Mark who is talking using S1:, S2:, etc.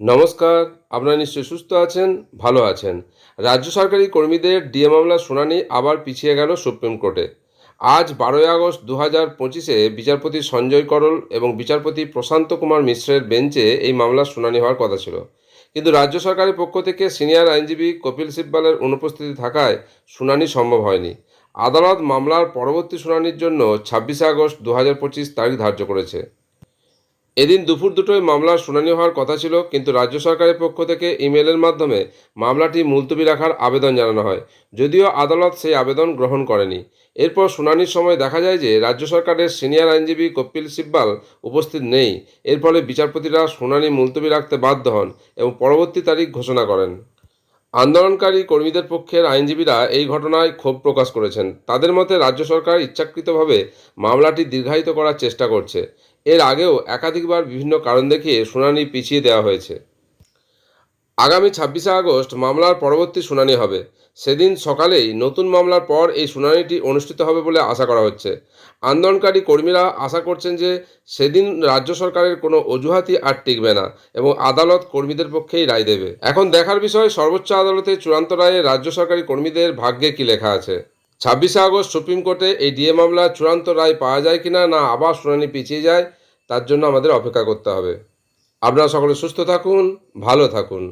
S1: নমস্কার, আপনারা নিশ্চয়ই সুস্থ আছেন, ভালো আছেন। রাজ্য সরকারি কর্মীদের ডিএ মামলার শুনানি আবার পিছিয়ে গেল সুপ্রিম কোর্টে। আজ বারোই আগস্ট দু হাজার পঁচিশে বিচারপতি সঞ্জয় করল এবং বিচারপতি প্রশান্ত কুমার মিশ্রের বেঞ্চে এই মামলার শুনানি হওয়ার কথা ছিল। কিন্তু রাজ্য সরকারের পক্ষ থেকে সিনিয়র আইনজীবী কপিল সিব্বালের অনুপস্থিতি থাকায় শুনানি সম্ভব হয়নি। আদালত মামলার পরবর্তী শুনানির জন্য ছাব্বিশে আগস্ট দু হাজার পঁচিশ তারিখ ধার্য করেছে। এদিন দুপুর দুটোয় মামলার শুনানি হওয়ার কথা ছিল, কিন্তু রাজ্য সরকারের পক্ষ থেকে ইমেলের মাধ্যমে মামলাটি মুলতবি রাখার আবেদন জানানো হয়, যদিও আদালত সেই আবেদন গ্রহণ করেনি। এরপর শুনানির সময় দেখা যায় যে রাজ্য সরকারের সিনিয়র আইনজীবী কপিল সিব্বাল উপস্থিত নেই, এর ফলে বিচারপতিরা শুনানি মুলতবি রাখতে বাধ্য হন এবং পরবর্তী তারিখ ঘোষণা করেন। আন্দোলনকারী কর্মীদের পক্ষের আইনজীবীরা এই ঘটনায় ক্ষোভ প্রকাশ করেছেন। তাদের মতে রাজ্য সরকার ইচ্ছাকৃতভাবে মামলাটি দীর্ঘায়িত করার চেষ্টা করছে। এর আগেও একাধিকবার বিভিন্ন কারণ দেখিয়ে শুনানি পিছিয়ে দেওয়া হয়েছে। আগামী ছাব্বিশে আগস্ট মামলার পরবর্তী শুনানি হবে। সেদিন সকালেই নতুন মামলার পর এই শুনানিটি অনুষ্ঠিত হবে বলে আশা করা হচ্ছে। আন্দোলনকারী কর্মীরা আশা করছেন যে সেদিন রাজ্য সরকারের কোনো অজুহাতই আর টিকবে না এবং আদালত কর্মীদের পক্ষেই রায় দেবে। এখন দেখার বিষয় সর্বোচ্চ আদালতে চূড়ান্ত রায়ে রাজ্য সরকারি কর্মীদের ভাগ্যে কি লেখা আছে। ছাব্বিশে আগস্ট সুপ্রিম কোর্টে এই ডিএ মামলার চূড়ান্ত রায় পাওয়া যায় কিনা না আবার শুনানি পিছিয়ে যায়, তার জন্য আমাদের অপেক্ষা করতে হবে। আপনারা সকলে সুস্থ থাকুন, ভালো থাকুন।